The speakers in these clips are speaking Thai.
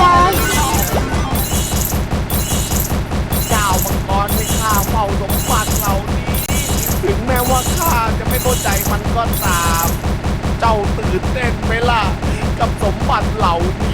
กชิปกระจายเจ้ามังกรให้ข้าเฝ้าสมบัติเหล่านี้ ถึงแม้ว่าข้าจะไม่เข้าใจมันก็ตาม เจ้าตื่นเต้นไหมล่ะ กับสมบัติเหล่านี้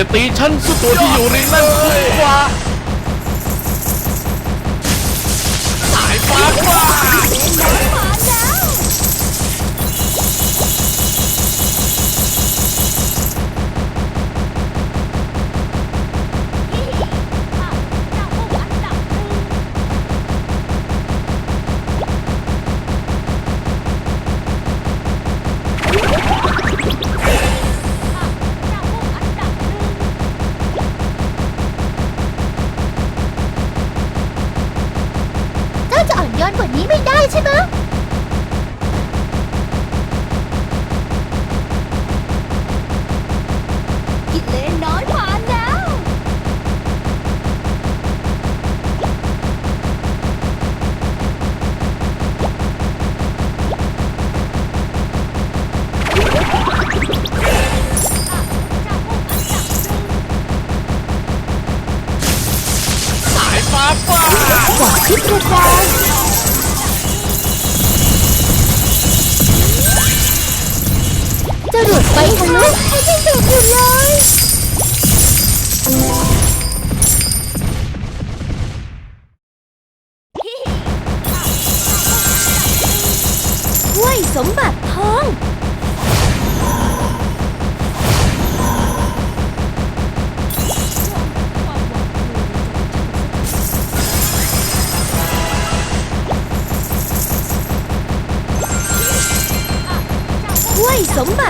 อย่าตีฉันสุดตัวที่อยู่ริมนั่นคุ้มกว่า สายฟ้ากว่า นี้ไม่ จรวดไปทะลุยังเด็กอยู่เลยห้วยสมบัติทองห้วยสมบัติ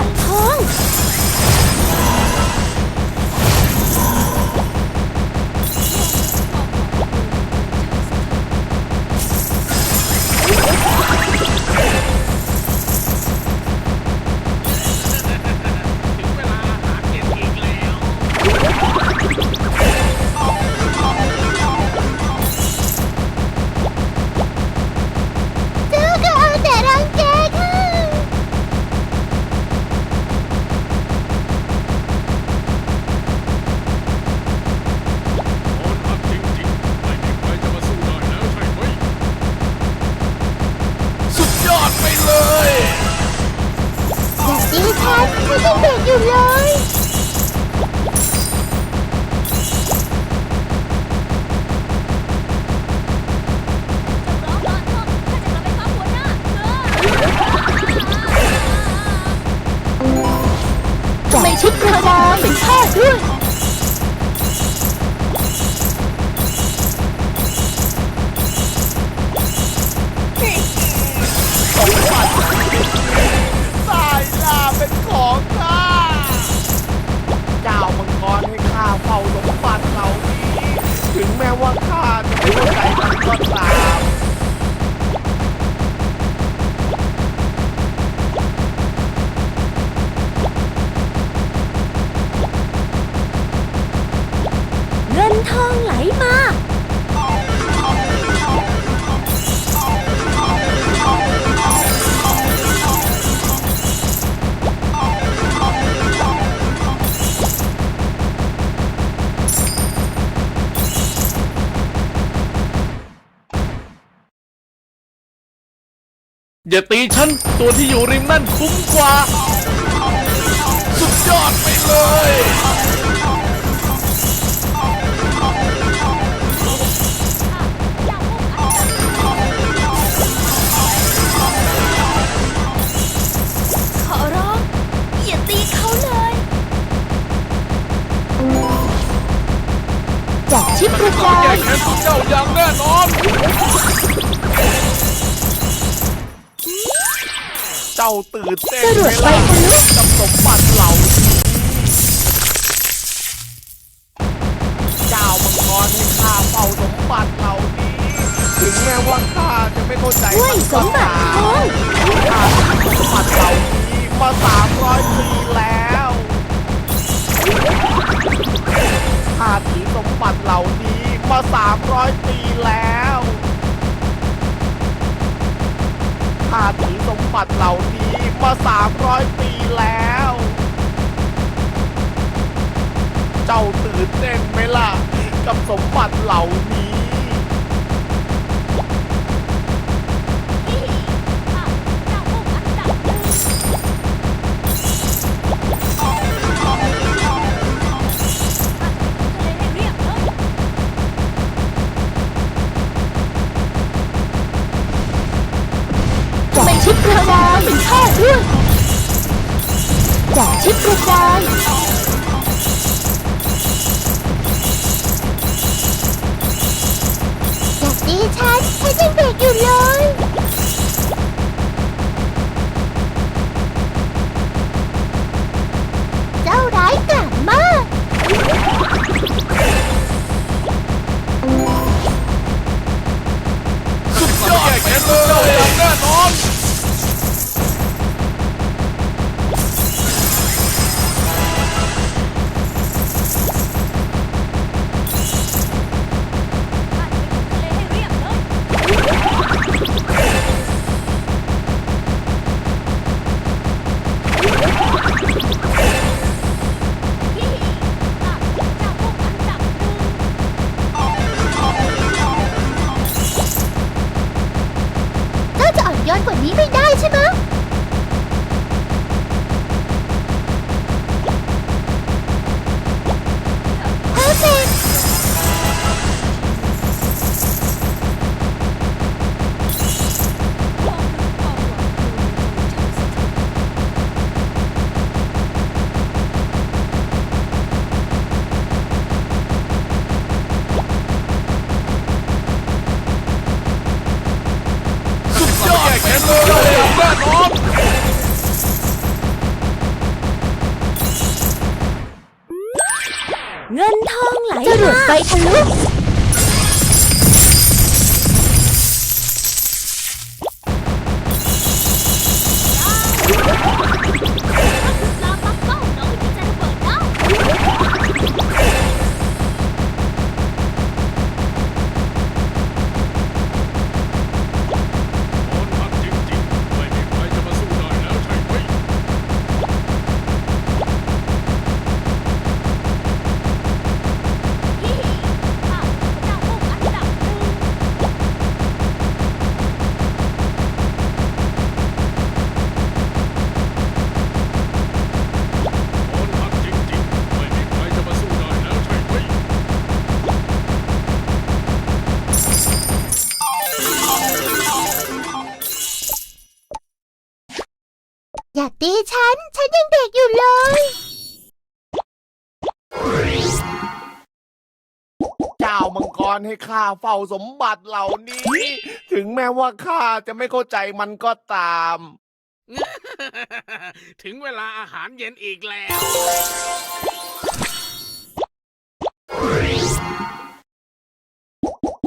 แม้ว่าข้าจะไม่เข้าใจมันก็ตาม อย่าตีฉันตัวที่อยู่ริมนั่นคุ้มกว่า สุดยอดไปเลย ขอร้องอย่าตีเขาเลยแจกชิปกระจาแก้ยแค้นพวกเจ้าอย่างแน่นอน จ้เจ้าตื่นเต้นจรวดไหมไปล่ะทะลุกับสมบัติเหล่านี้เจ้ามังกรให้ข้าเฝ้าสมบัติเหล่านี้ ถึงแม้ว่าข้าจะไม่เข้าใจด้วยสมบัติทองข้ามีสมบัติเหล่านี้มาสามร้อยปีแล้วข้าถือสมบัติเหล่านี้มาสามร้อยปีแล้ว มบัติเหล่านี้มาสามร้อยปีแล้ว เจ้าตื่นเต้นไหมล่ะ กับสมบัติเหล่านี้ ชิดกระจายอยากดีฉันฉันยังเด็กอยู่เลย อด อยากตีฉัน ฉันยังเด็กอยู่เลย เจ้ามังกรให้ข้าเฝ้าสมบัติเหล่านี้ ถึงแม้ว่าข้าจะไม่เข้าใจมันก็ตาม ถึงเวลาอาหารเย็นอีกแล้ว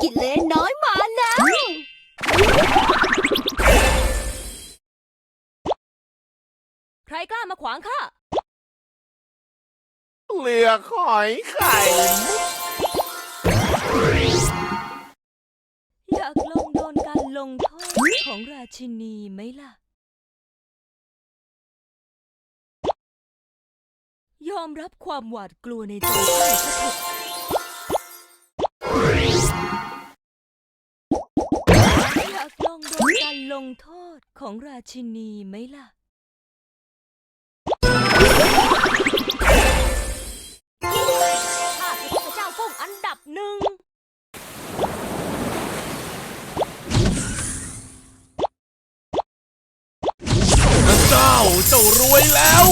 กินเลนน้อยมาแล้ว รกล้ามาขวางข้าเหลือหอยไข่มุกอยากลองโดนการลงโทษของราชินีไหมล่ะ ยอมรับความหวาดกลัวในใจข้าสักเถอะอยากลองโดนการลงโทษของราชินีไหมล่ะ หนึ่งพระเจ้าเจ้ารวยแล้ว